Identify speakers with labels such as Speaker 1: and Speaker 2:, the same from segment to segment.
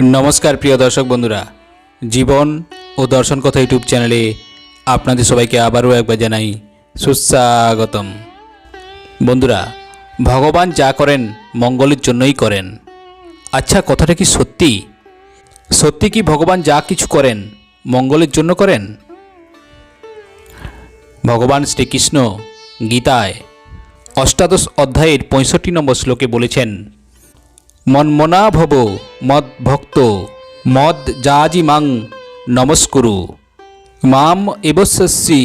Speaker 1: নমস্কার প্রিয় দর্শক বন্ধুরা। জীবন ও দর্শন কথা ইউটিউব চ্যানেলে আপনাদের সবাইকে আবারও একবার জানাই সুস্বাগতম। বন্ধুরা, ভগবান যা করেন মঙ্গলের জন্যই করেন। আচ্ছা কথাটা কি সত্যি? সত্যি কি ভগবান যা কিছু করেন মঙ্গলের জন্য করেন? ভগবান শ্রীকৃষ্ণ গীতায় অষ্টাদশ অধ্যায়ের পঁয়ষট্টি নম্বর শ্লোকে বলেছেন মন্মনা ভব মদ ভক্ত মদ যাজি মাং নমস্কুরু। মাম এবস্যসি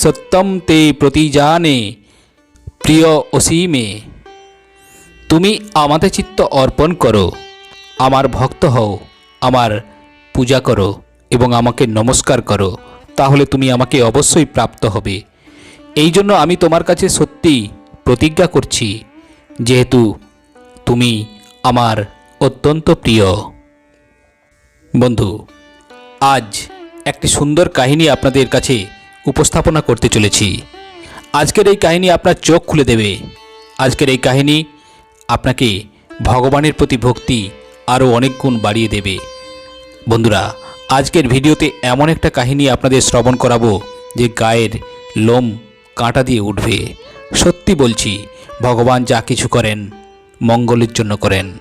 Speaker 1: সত্যম তে প্রতিজানে প্রিয় অসীমে তুমি আমাদের চিত্ত অর্পণ করো, আমার ভক্ত হও, আমার পূজা করো এবং আমাকে নমস্কার করো, তাহলে তুমি আমাকে অবশ্যই প্রাপ্ত হবে। এই জন্য আমি তোমার কাছে সত্যি প্রতিজ্ঞা করছি, যেহেতু তুমি আমার অত্যন্ত প্রিয়। বন্ধু, আজ একটি সুন্দর কাহিনী আপনাদের কাছে উপস্থাপনা করতে চলেছি। আজকের এই কাহিনী আপনার চোখ খুলে দেবে। আজকের এই কাহিনী আপনাকে ভগবানের প্রতি ভক্তি আরও অনেক গুণ বাড়িয়ে দেবে। বন্ধুরা, আজকের ভিডিওতে এমন একটা কাহিনী আপনাদের শ্রবণ করাবো যে গায়ের লোম কাঁটা দিয়ে উঠবে। সত্যি বলছি, ভগবান যা কিছু করেন মঙ্গলের জন্য করেন।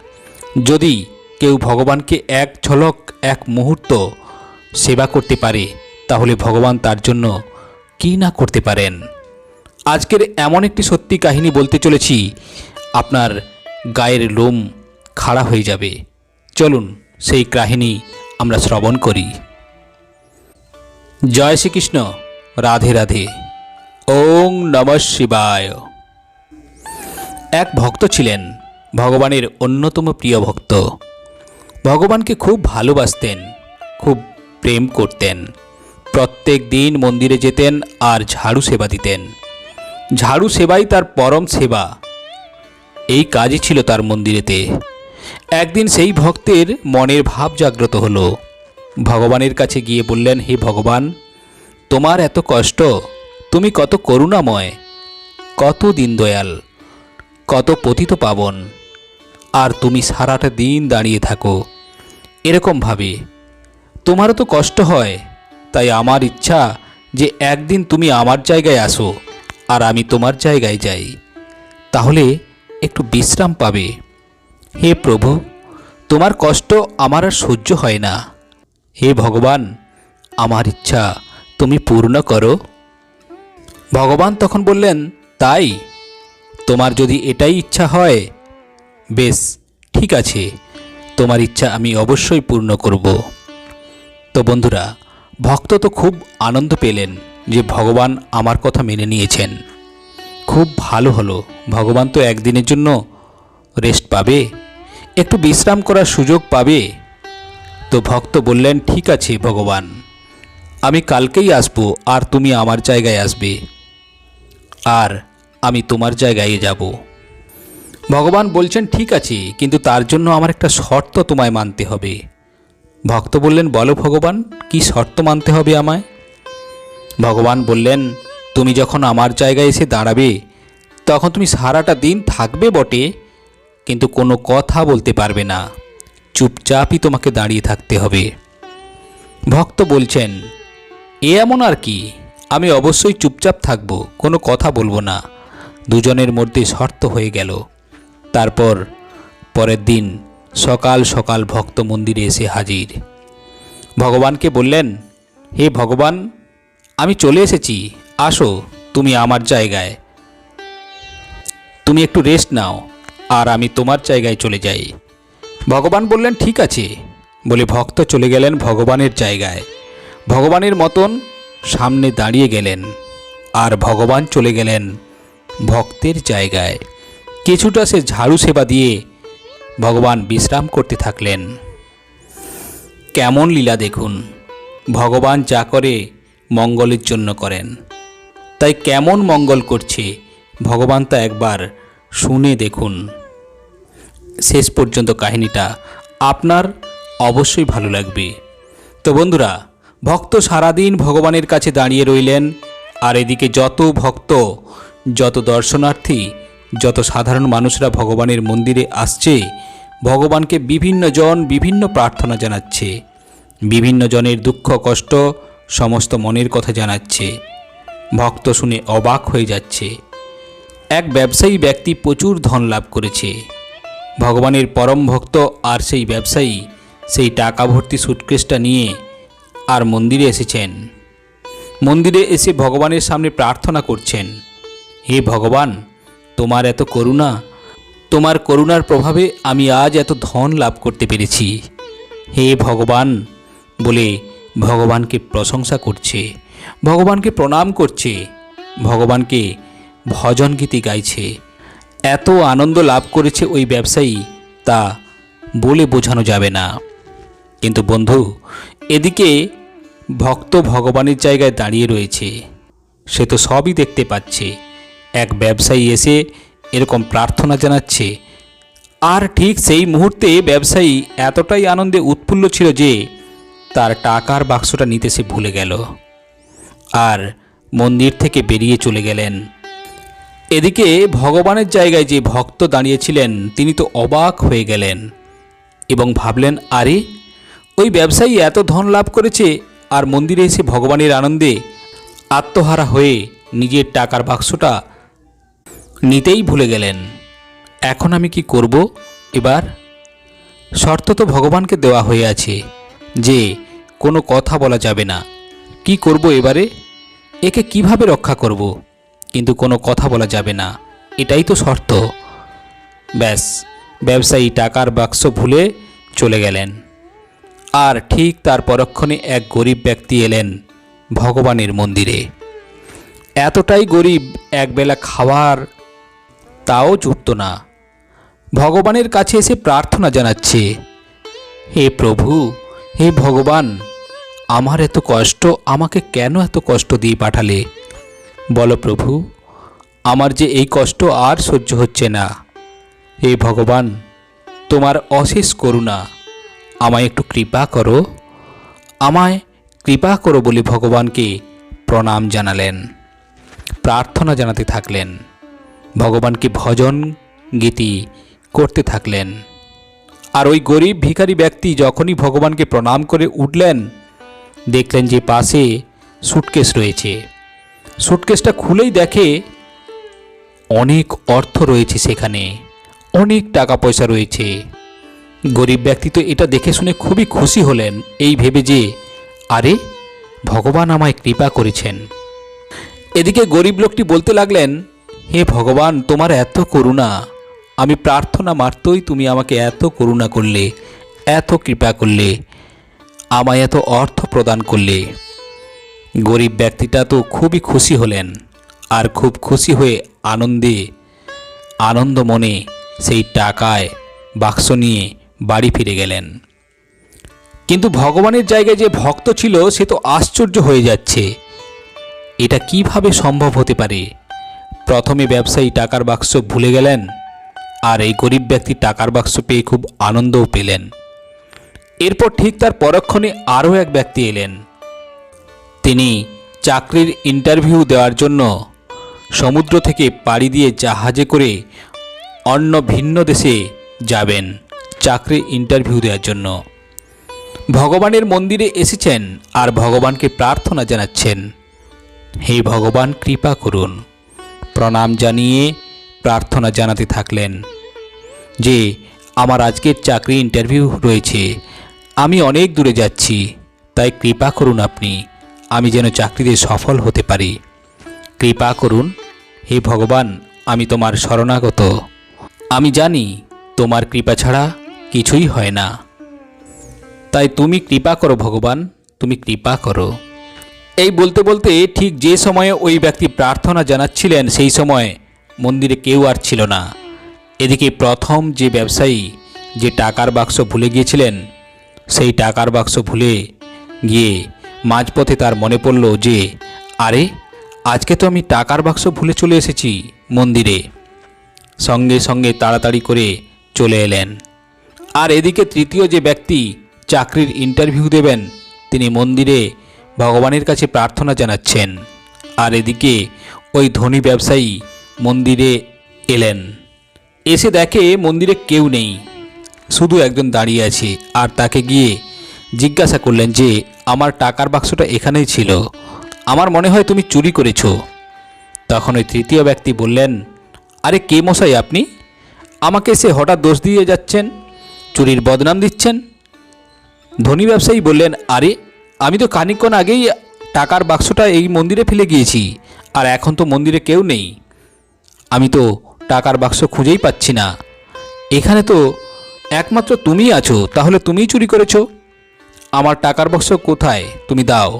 Speaker 1: যদি কেউ ভগবানকে এক ঝলক, এক মুহূর্ত সেবা করতে পারে, তাহলে ভগবান তার জন্য কী না করতে পারেন? আজকের এমন একটি সত্যি কাহিনী বলতে চলেছি, আপনার গায়ের লোম খাড়া হয়ে যাবে। চলুন সেই কাহিনী আমরা শ্রবণ করি। জয় শ্রীকৃষ্ণ। রাধে রাধে। ওং নম শিবায়। এক ভক্ত ছিলেন ভগবানের অন্যতম প্রিয় ভক্ত। ভগবানকে খুব ভালোবাসতেন, খুব প্রেম করতেন। প্রত্যেক দিন মন্দিরে যেতেন আর ঝাড়ু সেবা দিতেন। ঝাড়ু সেবাই তার পরম সেবা। এই কাজই ছিল তার মন্দিরেতে। একদিন সেই ভক্তের মনের ভাব জাগ্রত হলো। ভগবানের কাছে গিয়ে বললেন, হে ভগবান, তোমার এত কষ্ট, তুমি কত করুণাময়, কত দিন দয়াল কত পতিত পাবন আর তুমি সারাটা দিন দাঁড়িয়ে থাকো। এরকমভাবে তোমারও তো কষ্ট হয়। তাই আমার ইচ্ছা যে একদিন তুমি আমার জায়গায় আসো আর আমি তোমার জায়গায় যাই। তাহলে একটু বিশ্রাম পাবে। হে প্রভু, তোমার কষ্ট আমার আর সহ্য হয় না। হে ভগবান, আমার ইচ্ছা তুমি পূর্ণ করো। ভগবান তখন বললেন, তাই? তোমার যদি এটাই ইচ্ছা হয় বেশ, ঠিক আছে। তোমার ইচ্ছা আমি অবশ্যই পূর্ণ করব। তো বন্ধুরা, ভক্ত তো খুব আনন্দ পেলেন যে ভগবান আমার কথা মেনে নিয়েছেন। খুব ভালো হলো। ভগবান তো একদিনের জন্য রেস্ট পাবে, একটু বিশ্রাম করার সুযোগ পাবে। তো ভক্ত বললেন, ঠিক আছে ভগবান, আমি কালকেই আসব, আর তুমি আমার জায়গায় আসবে। আর আমি তোমার জায়গায় যাব। ভগবান বলছেন, ঠিক আছে, কিন্তু তার জন্য আমার একটা শর্ত তোমায় মানতে হবে। ভক্ত বললেন, বলো ভগবান, কি শর্ত মানতে হবে আমায়? ভগবান বললেন, তুমি যখন আমার জায়গায় এসে দাঁড়াবে, তখন তুমি সারাটা দিন থাকবে বটে, কিন্তু কোনো কথা বলতে পারবে না। চুপচাপই তোমাকে দাঁড়িয়ে থাকতে হবে। ভক্ত বলছেন, এ এমন আর কি? আমি অবশ্যই চুপচাপ থাকব, কোনো কথা বলব না। দুজনের মধ্যে শর্ত হয়ে গেল। তারপর পরের দিন সকাল সকাল ভক্ত মন্দিরে এসে হাজির। ভগবানকে বললেন, হে ভগবান, আমি চলে এসেছি। আসো, তুমি আমার জায়গায়। তুমি একটু রেস্ট নাও, আর আমি তোমার জায়গায় চলে যাই। ভগবান বললেন, ঠিক আছে। বলে ভক্ত চলে গেলেন ভগবানের জায়গায়। ভগবানের মতন সামনে দাঁড়িয়ে গেলেন, আর ভগবান চলে গেলেন ভক্তের জায়গায়। কিছুটা সে ঝাড়ু সেবা দিয়ে ভগবান বিশ্রাম করতে থাকলেন। কেমন লীলা দেখুন, ভগবান যা করে মঙ্গলের জন্য করেন। তাই কেমন মঙ্গল করছে, ভগবান তা একবার শুনে দেখুন। শেষ পর্যন্ত কাহিনীটা আপনার অবশ্যই ভালো লাগবে। তো বন্ধুরা, ভক্ত সারাদিন ভগবানের কাছে দাঁড়িয়ে রইলেন, আর এদিকে যত ভক্ত, যত দর্শনার্থী যত সাধারণ মানুষরা ভগবানের মন্দিরে আসছে, ভগবানকে বিভিন্ন জন বিভিন্ন প্রার্থনা জানাচ্ছে, বিভিন্ন জনের দুঃখ, কষ্ট সমস্ত মনের কথা জানাচ্ছে, ভক্ত শুনে অবাক হয়ে যাচ্ছে। এক ব্যবসায়ী ব্যক্তি প্রচুর ধন লাভ করেছে। ভগবানের পরম ভক্ত আর সেই ব্যবসায়ী সেই টাকা ভর্তি সুটকেসটা নিয়ে আর মন্দিরে এসেছেন। মন্দিরে এসে ভগবানের সামনে প্রার্থনা করছেন, হে ভগবান তোমার এত করুণা, তোমার করুণার প্রভাবে আমি আজ এত ধন লাভ করতে পেরেছি। হে ভগবান, বলে ভগবানকে প্রশংসা করছে, ভগবানকে প্রণাম করছে, ভগবানকে ভজন গীতি গাইছে। এত আনন্দ লাভ করেছে ওই ব্যবসায়ী, তা বলে বোঝানো যাবে না। কিন্তু বন্ধু, এদিকে ভক্ত ভগবানের জায়গায় দাঁড়িয়ে রয়েছে। সে তো সবই দেখতে পাচ্ছে। এক ব্যবসায়ী এসে এরকম প্রার্থনা জানাচ্ছে। আর ঠিক সেই মুহূর্তে ব্যবসায়ী এতটাই আনন্দে উৎফুল্ল ছিল যে তার টাকার বাক্সটা নিতে সে ভুলে গেল আর মন্দির থেকে বেরিয়ে চলে গেলেন। এদিকে ভগবানের জায়গায় যে ভক্ত দাঁড়িয়েছিলেন, তিনি তো অবাক হয়ে গেলেন এবং ভাবলেন, আরে, ওই ব্যবসায়ী এত ধন লাভ করেছে আর মন্দিরে এসে ভগবানের আনন্দে আত্মহারা হয়ে নিজের টাকার বাক্সটা নিতেই ভুলে গেলেন। এখন আমি কি করব? এবার শর্ত তো ভগবানকে দেওয়া হয়ে আছে যে কোনো কথা বলা যাবে না। কি করব এবারে? একে কীভাবে রক্ষা করব? কিন্তু কোনো কথা বলা যাবে না। এটাই তো শর্ত। ব্যাস, ব্যবসায়ী টাকার বাক্স ভুলে চলে গেলেন। আর ঠিক তার পরক্ষণে এক গরিব ব্যক্তি এলেন ভগবানের মন্দিরে। এতটাই গরিব, একবেলা খাওয়ার তাও জুটত না। ভগবানের কাছে এসে প্রার্থনা জানাচ্ছে, হে প্রভু, হে ভগবান, আমার এত কষ্ট, আমাকে কেন এত কষ্ট দিয়ে পাঠালে? বলো প্রভু, আমার যে এই কষ্ট আর সহ্য হচ্ছে না। হে ভগবান, তোমার অশেষ করুণা, আমায় একটু কৃপা করো। আমায় কৃপা করো বলে ভগবানকে প্রণাম জানালেন, প্রার্থনা জানাতে থাকলেন। ভগবানকে ভজন, গীতি করতে থাকলেন। আর ওই গরিব ভিখারি ব্যক্তি যখনই ভগবানকে প্রণাম করে উঠলেন, দেখলেন যে পাশে সুটকেস রয়েছে। সুটকেসটা খুলেই দেখে অনেক অর্থ রয়েছে সেখানে, অনেক টাকা পয়সা রয়েছে। গরিব ব্যক্তি তো এটা দেখে শুনে খুবই খুশি হলেন, এই ভেবে যে, আরে, ভগবান আমায় কৃপা করেছেন। এদিকে গরিব লোকটি বলতে লাগলেন হে ভগবান, তোমার এত করুণা। আমি প্রার্থনা মারতই তুমি আমাকে এত করুণা করলে, এত কৃপা করলে, আমায় এত অর্থ প্রদান করলে। গরিব ব্যক্তিটা তো খুবই খুশি হলেন, আর খুব খুশি হয়ে আনন্দে, আনন্দ মনে সেই টাকায় বাক্স নিয়ে বাড়ি ফিরে গেলেন। কিন্তু ভগবানের জায়গায় যে ভক্ত ছিল, সে তো আশ্চর্য হয়ে যাচ্ছে। এটা কীভাবে সম্ভব হতে পারে? প্রথমে ব্যবসায়ী টাকার বাক্স ভুলে গেলেন, আর এই গরিব ব্যক্তি টাকার বাক্স পেয়ে খুব আনন্দও পেলেন। এরপর ঠিক তার পরক্ষণে আরও এক ব্যক্তি এলেন। তিনি চাকরির ইন্টারভিউ দেওয়ার জন্য সমুদ্র থেকে পাড়ি দিয়ে জাহাজে করে অন্য ভিন্ন দেশে যাবেন চাকরি ইন্টারভিউ দেওয়ার জন্য। ভগবানের মন্দিরে এসেছেন আর ভগবানকে প্রার্থনা জানাচ্ছেন, হে ভগবান, কৃপা করুন। প্রণাম জানিয়ে প্রার্থনা জানাতে থাকলেন যে, আমার আজকের চাকরি ইন্টারভিউ রয়েছে। আমি অনেক দূরে যাচ্ছি, তাই কৃপা করুন আপনি, আমি যেন চাকরিতে সফল হতে পারি। কৃপা করুন, হে ভগবান, আমি তোমার শরণাগত। আমি জানি, তোমার কৃপা ছাড়া কিছুই হয় না। তাই তুমি কৃপা করো ভগবান, তুমি কৃপা করো। এই বলতে বলতে ঠিক যে সময়ে ওই ব্যক্তি প্রার্থনা জানাচ্ছিলেন, সেই সময় মন্দিরে কেউ আর ছিল না। এদিকে প্রথম যে ব্যবসায়ী যে টাকার বাক্স ভুলে গিয়েছিলেন, সেই টাকার বাক্স ভুলে গিয়ে মাঝপথে তার মনে পড়ল যে, আরে, আজকে তো আমি টাকার বাক্স ভুলে চলে এসেছি মন্দিরে। সঙ্গে সঙ্গে তাড়াতাড়ি করে চলে এলেন। আর এদিকে তৃতীয় যে ব্যক্তি চাকরির ইন্টারভিউ দেবেন, তিনি মন্দিরে ভগবানের কাছে প্রার্থনা জানাচ্ছেন। আর এদিকে ওই ধনী ব্যবসায়ী মন্দিরে এলেন। এসে দেখে মন্দিরে কেউ নেই। শুধু একজন দাঁড়িয়ে আছে আর তাকে গিয়ে জিজ্ঞাসা করলেন যে, আমার টাকার বাক্সটা এখানেই ছিল। আমার মনে হয় তুমি চুরি করেছ। তখন ওই তৃতীয় ব্যক্তি বললেন, আরে কে মশাই আপনি? আমাকে সে হঠাৎ দোষ দিয়ে যাচ্ছেন, চুরির বদনাম দিচ্ছেন? ধনী ব্যবসায়ী বললেন, আরে আমি তো খানিকক্ষণ আগেই টাকার বাক্সটা এই মন্দিরে ফেলে গিয়েছি, আর এখন তো মন্দিরে কেউ নেই। আমি তো টাকার বাক্স খুঁজেই পাচ্ছি না। এখানে তো একমাত্র তুমিই আছো, তাহলে তুমিই চুরি করেছ? আমার টাকার বাক্স কোথায়? তুমি দাও,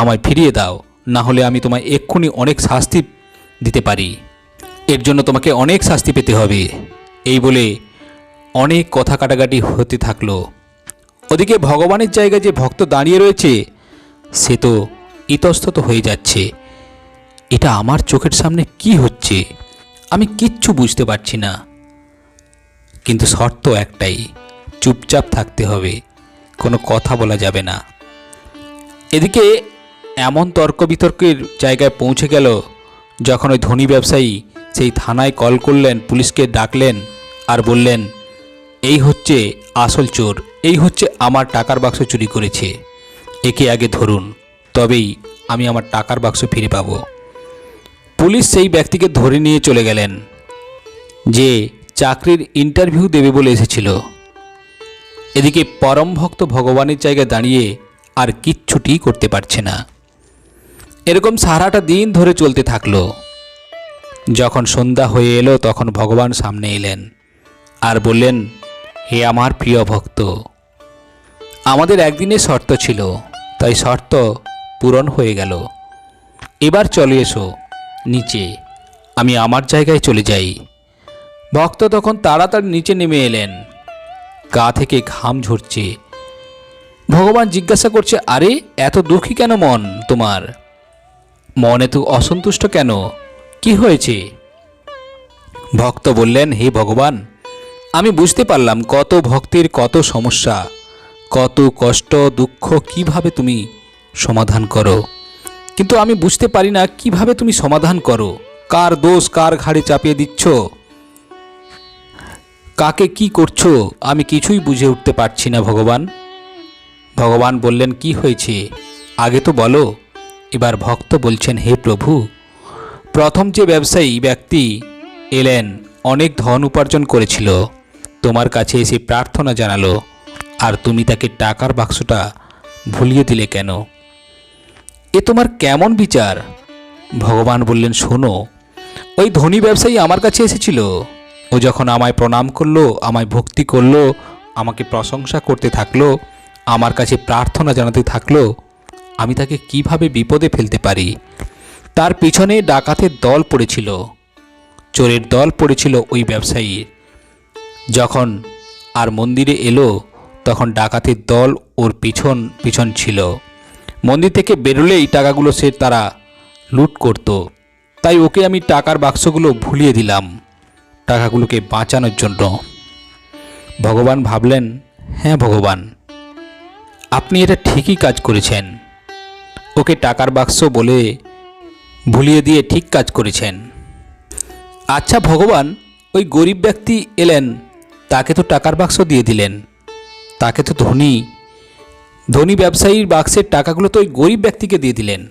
Speaker 1: আমায় ফিরিয়ে দাও, না হলে আমি তোমায় এক্ষুনি অনেক শাস্তি দিতে পারি। এর জন্য তোমাকে অনেক শাস্তি পেতে হবে। এই বলে অনেক কথা কাটাকাটি হতে থাকল। ওদিকে ভগবানের জায়গায় যে ভক্ত দাঁড়িয়ে রয়েছে, সে তো ইতস্তত হয়ে যাচ্ছে। এটা আমার চোখের সামনে কি হচ্ছে, আমি কিচ্ছু বুঝতে পারছি না। কিন্তু শর্ত একটাই, চুপচাপ থাকতে হবে, কোনো কথা বলা যাবে না। এদিকে এমন তর্ক বিতর্কের জায়গায় পৌঁছে গেল, যখন ওই ধনী ব্যবসায়ী সেই থানায় কল করলেন, পুলিশকে ডাকলেন আর বললেন এই হচ্ছে আসল চোর, এই হচ্ছে আমার টাকার বাক্স চুরি করেছে। একে আগে ধরুন, তবেই আমি আমার টাকার বাক্স ফিরে পাব। পুলিশ সেই ব্যক্তিকে ধরে নিয়ে চলে গেলেন, যে চাকরির ইন্টারভিউ দেবে বলে এসেছিল। এদিকে পরম ভক্ত ভগবানের জায়গায় দাঁড়িয়ে আর কিচ্ছুটি করতে পারছে না। এরকম সারাটা দিন ধরে চলতে থাকল। যখন সন্ধ্যা হয়ে এলো, তখন ভগবান সামনে এলেন আর বললেন হে আমার প্রিয় ভক্ত, আমাদের একদিনের শর্ত ছিল, তাই শর্ত পূরণ হয়ে গেল। এবার চলে এসো, নিচে, আমি আমার জায়গায় চলে যাই। ভক্ত তখন তাড়াতাড়ি নিচে নেমে এলেন। গা থেকে ঘাম ঝরছে। ভগবান জিজ্ঞাসা করছে, আরে, এত দুঃখী কেন মন তোমার? মন এত অসন্তুষ্ট কেন? কি হয়েছে? ভক্ত বললেন, হে ভগবান আমি বুঝতে পারলাম কত ভক্তের কত সমস্যা, কত কষ্ট, দুঃখ কীভাবে তুমি সমাধান করো। কিন্তু আমি বুঝতে পারি না কীভাবে তুমি সমাধান করো। কার দোষ কার ঘাড়ে চাপিয়ে দিচ্ছ? কাকে কি করছ? আমি কিছুই বুঝে উঠতে পারছি না ভগবান। ভগবান বললেন, কি হয়েছে? আগে তো বলো। এবার ভক্ত বলছেন, হে প্রভু, প্রথম যে ব্যবসায়ী ব্যক্তি এলেন, অনেক ধন উপার্জন করেছিল। তোমার কাছে এসে প্রার্থনা জানালো, আর তুমি তাকে টাকার বাক্সটা ভুলিয়ে দিলে কেন? এ তোমার কেমন বিচার? ভগবান বললেন, শোনো, ওই ধনী ব্যবসায়ী আমার কাছে এসেছিল। ও যখন আমায় প্রণাম করল, আমায় ভক্তি করল, আমাকে প্রশংসা করতে থাকল, আমার কাছে প্রার্থনা জানাতে থাকল, আমি তাকে কীভাবে বিপদে ফেলতে পারি? তার পিছনে ডাকাতের দল পড়েছিল। চোরের দল পড়েছিল ওই ব্যবসায়ীর। যখন আর মন্দিরে এলো, তখন ডাকাতির দল ওর পিছন পিছন ছিল। মন্দির থেকে বেরোলেই টাকাগুলো সে তারা লুট করত। তাই ওকে আমি টাকার বাক্সগুলো ভুলিয়ে দিলাম, টাকাগুলোকে বাঁচানোর জন্য। ভগবান ভাবলেন হ্যাঁ ভগবান, আপনি এটা ঠিকই কাজ করেছেন। ওকে টাকার বাক্স বলে ভুলিয়ে দিয়ে ঠিক কাজ করেছেন। আচ্ছা ভগবান, ওই গরিব ব্যক্তি এলেন তাকে তো টাকার বাক্স দিয়ে দিলেন। তাকে তো ধনী। ধনী ব্যবসায়ীর বাক্সের টাকাগুলো তো ওই গরিব ব্যক্তিকে দিয়ে দিলেন।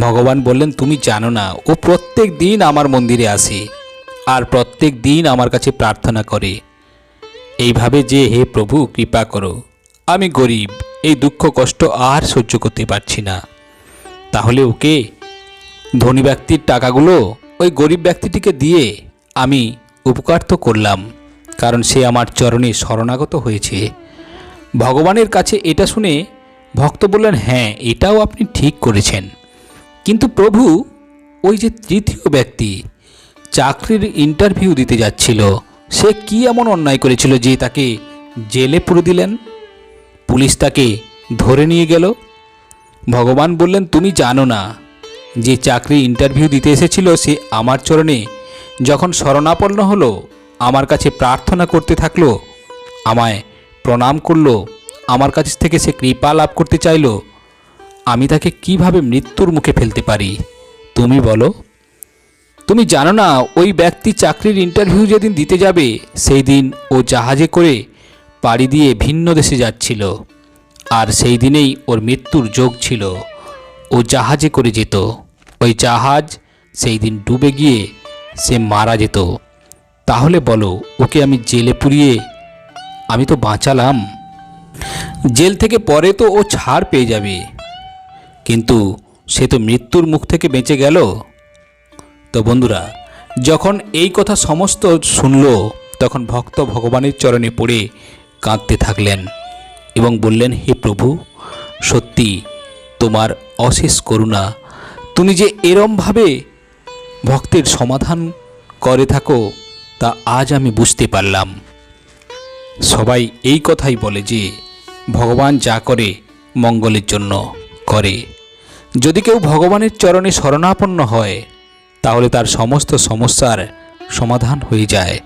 Speaker 1: ভগবান বললেন, তুমি জানো না, ও প্রত্যেক দিন আমার মন্দিরে আসে আর প্রত্যেক দিন আমার কাছে প্রার্থনা করে। এইভাবে যে হে প্রভু, কৃপা করো। আমি গরিব, এই দুঃখ কষ্ট আর সহ্য করতে পারছি না। তাহলে ওকে ধনী ব্যক্তির টাকাগুলো ওই গরিব ব্যক্তিটিকে দিয়ে আমি উপকার তো করলাম। কারণ সে আমার চরণে শরণাগত হয়েছে। ভগবানের কাছে এটা শুনে ভক্ত বললেন হ্যাঁ এটাও আপনি ঠিক করেছেন। কিন্তু প্রভু, ওই যে তৃতীয় ব্যক্তি চাকরির ইন্টারভিউ দিতে যাচ্ছিল, সে কি এমন অন্যায় করেছিল যে তাকে জেলে পুরে দিলেন? পুলিশ তাকে ধরে নিয়ে গেল। ভগবান বললেন, তুমি জানো না, যে চাকরি ইন্টারভিউ দিতে এসেছিল সে আমার চরণে যখন শরণাপন্ন হলো আমার কাছে প্রার্থনা করতে থাকল, আমায় প্রণাম করল, আমার কাছ থেকে সে কৃপা লাভ করতে চাইলো, আমি তাকে কীভাবে মৃত্যুর মুখে ফেলতে পারি? তুমি বলো। তুমি জানো না, ওই ব্যক্তি চাকরির ইন্টারভিউ যেদিন দিতে যাবে সেই দিন ও জাহাজে করে পাড়ি দিয়ে ভিন্ন দেশে যাচ্ছিল, আর সেই দিনেই ওর মৃত্যুর যোগ ছিল। ও জাহাজে করে যেত। ওই জাহাজ সেই দিন ডুবে গিয়ে সে মারা যেত। তাহলে বলো, ওকে আমি জেলে পুড়িয়ে আমি তো বাঁচালাম। জেল থেকে পরে তো ও ছাড় পেয়ে যাবে। কিন্তু সে তো মৃত্যুর মুখ থেকে বেঁচে গেল। তো বন্ধুরা, যখন এই কথা সমস্ত শুনল, তখন ভক্ত ভগবানের চরণে পড়ে কাঁদতে থাকলেন এবং বললেন, হে প্রভু, সত্যি তোমার অশেষ করুণা। তুমি যে এরমভাবে ভক্তের সমাধান করে থাকো তা আজ আমি বুঝতে পারলাম। সবাই এই কথাই বলে যে, ভগবান যা করে, মঙ্গলের জন্য করে। যদি কেউ ভগবানের চরণে শরণাপন্ন হয়, তাহলে তার সমস্ত সমস্যার সমাধান হয়ে যায়,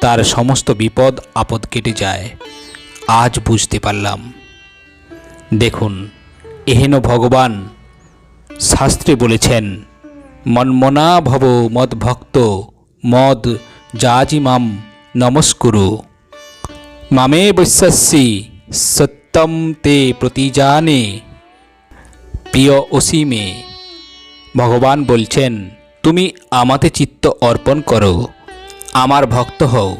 Speaker 1: তার সমস্ত বিপদ, আপদ কেটে যায়। আজ বুঝতে পারলাম। দেখুন, এহেন ভগবান শাস্ত্রে বলেছেন, মন্মনা ভব মদ ভক্ত মদ যাজিমাম নমস্কুরু মামে বৈশ্যসি সত্যম তে প্রতিজানে প্রিয় অসীমে ভগবান বলছেন তুমি আমাতে চিত্ত অর্পণ করো আমার ভক্ত হও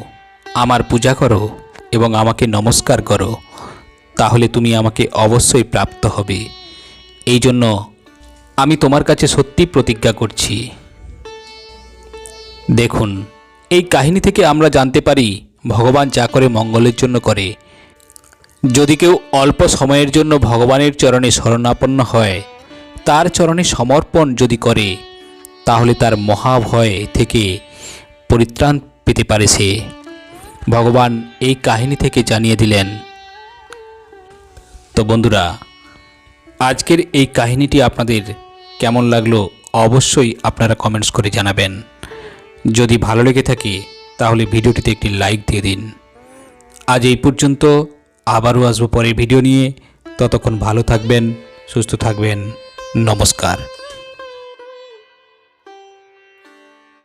Speaker 1: আমার পূজা করো এবং আমাকে নমস্কার করো তাহলে তুমি আমাকে অবশ্যই প্রাপ্ত হবে এই জন্য আমি তোমার কাছে সত্যি প্রতিজ্ঞা করছি। দেখুন এই কাহিনী থেকে আমরা জানতে পারি, ভগবান যা করে মঙ্গলের জন্য করে। যদি কেউ অল্প সময়ের জন্য ভগবানের চরণে শরণাপন্ন হয়, তার চরণে সমর্পণ যদি করে, তাহলে তার মহাভয় থেকে পরিত্রাণ পেতে পারে সে। ভগবান এই কাহিনী থেকে জানিয়ে দিলেন। তো বন্ধুরা, আজকের এই কাহিনীটি আপনাদের কেমন লাগল অবশ্যই আপনারা কমেন্টস করে জানাবেন। যদি ভালো লেগে থাকে, তাহলে ভিডিওটিতে একটি লাইক দিয়ে দিন। আজ এই পর্যন্ত, আবারও আসব পরের ভিডিও নিয়ে। ততক্ষণ ভালো থাকবেন, সুস্থ থাকবেন। নমস্কার।